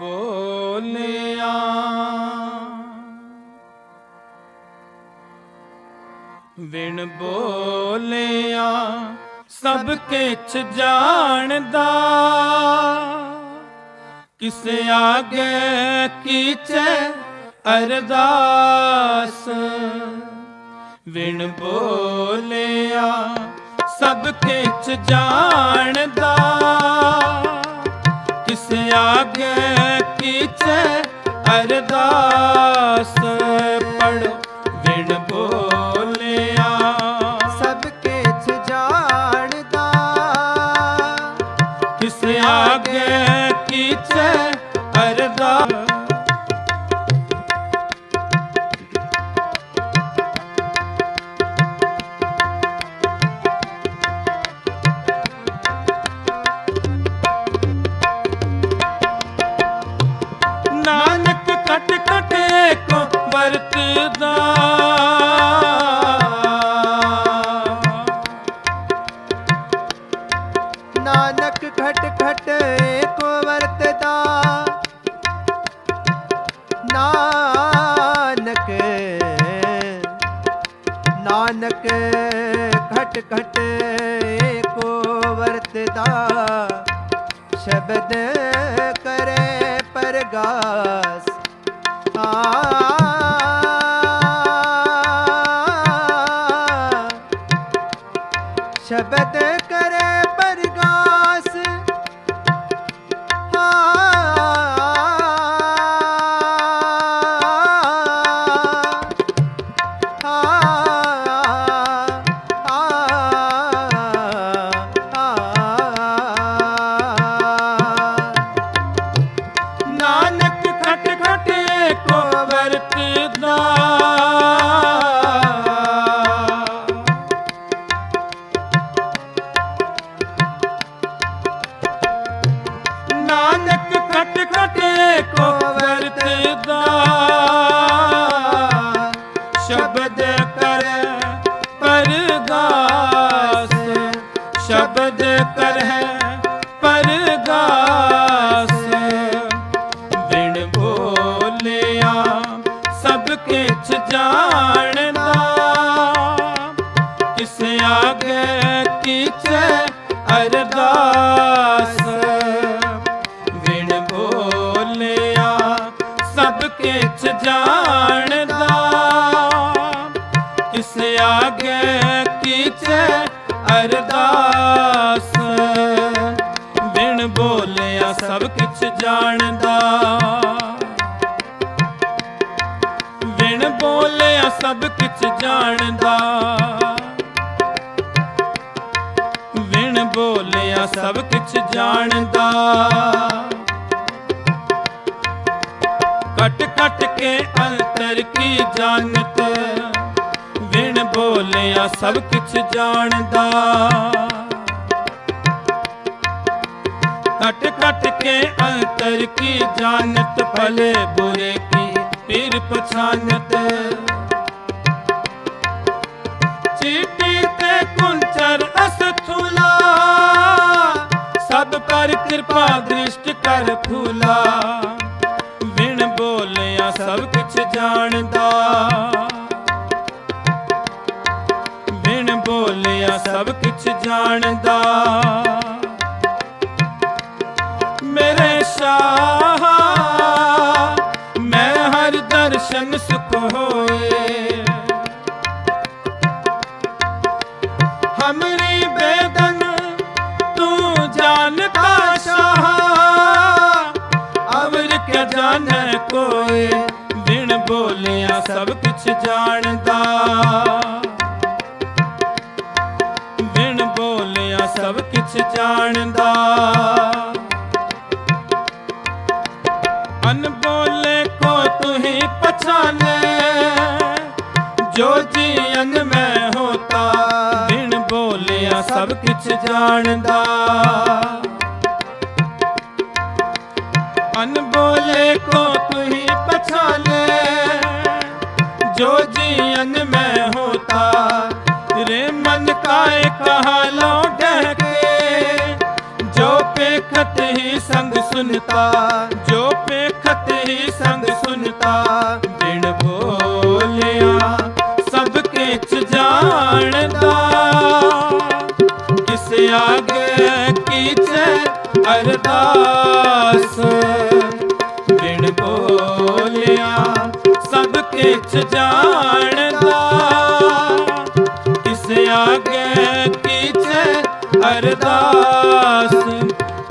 ਬੋਲਿਆ। ਵਿਣ ਬੋਲਿਆ ਸਭ ਕਿਛ ਜਾਣਦਾ। ਕਿਸ ਆਗੇ ਕੀਚੈ ਅਰਦਾਸ। ਵਿਣ ਬੋਲਿਆ ਸਭ ਕਿਛ ਜਾਣਦਾ। ਕਿਸ ਆਗੇ ਕੀਚੈ ਅਰਦਾਸ ਪੜੋ ਵਿਣ ਬੋਲਿਆ ਸਭ ਕਿਛ ਜਾਣਦਾ ਕਿਸ ਵਰਤਦਾ ਸ਼ਬਦ ਕਰੇ ਪਰਗਾਸ। ਆ ਸ਼ਬਦ ਕਿਛ ਜਾਣਦਾ, ਕਿਸ ਆਗੇ ਕੀਚੈ ਅਰਦਾਸ। ਵਿਣ ਬੋਲਿਆ, ਸਭ ਕਿਛ ਜਾਣਦਾ, ਕਿਸ ਆਗੇ ਕੀਚੈ ਅਰਦਾਸ। ਵਿਣ ਬੋਲਿਆ, ਸਭ ਕਿਛ ਜਾਣਦਾ। ਸਭ ਕਿਛ ਜਾਣਦਾ। ਵਿਣ ਬੋਲਿਆ ਸਭ ਕਿਛ ਜਾਣਦਾ। ਕਟ ਕਟ ਕੇ ਅੰਤਰ ਕੀ ਜਾਣਤ? ਵਿਣ ਬੋਲਿਆ ਸਭ ਕਿਛ ਜਾਣਦਾ। ਕਟ ਕਟ ਕੇ ਅੰਤਰ ਕੀ ਜਾਣਤ? ਭਲੇ ਬੁਰੇ ਕੀ ਪੀਰ ਪਛਾਨਤ? ਕਿਰਪਾ ਦ੍ਰਿਸ਼ਟ ਕਰ ਫੂਲਾ। ਬਿਨ ਬੋਲਿਆ ਸਭ ਕਿਛ ਜਾਣਦਾ। ਵਿਣ ਬੋਲਿਆ ਸਭ ਕਿਛ ਜਾਣਦਾ। ਬੋਲਿਆ, ਸਭ ਕੁਛ ਜਾਣਦਾ। ਬਿਨ ਬੋਲਿਆ, ਸਭ ਕੁਛ ਜਾਣਦਾ। ਅਨ ਬੋਲੇ ਕੋ ਤੁਹੀ ਪਛਾਨੇ, ਜੋ ਜੀਵਨ ਮੈਂ ਹੋਤਾ। ਬਿਨ ਬੋਲਿਆ, ਸਭ ਕੁਛ ਜਾਣਦਾ। ਅਨ ਬੋਲੇ ਕੋ ਤੁਹੀ ਪਛਾਨੇ ਜੋ ਜੀਵਨ ਮੈਂ ਹੋਤਾ ਰੇ ਮਨ ਕਾਏ ਕਹਾ ਲੋ ਢਕੇ ਜੋ ਪੇਖਤ ਹੀ ਸੰਗ ਸੁਨਤਾ, ਜੋ ਪੇਖਤ ਹੀ ਸੰਗ ਸੁਨਤਾ ਅਰਦਾਸ। ਬਿਨ ਬੋਲਿਆ ਸਭ ਕਿਛ ਜਾਣਦਾ। ਕਿਸ ਆਗੇ ਕੀਚੈ ਅਰਦਾਸ।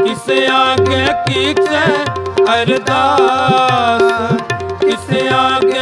ਕਿਸ ਆਗੇ ਕੀਚੈ ਅਰਦਾਸ। ਕਿਸ ਆਗੇ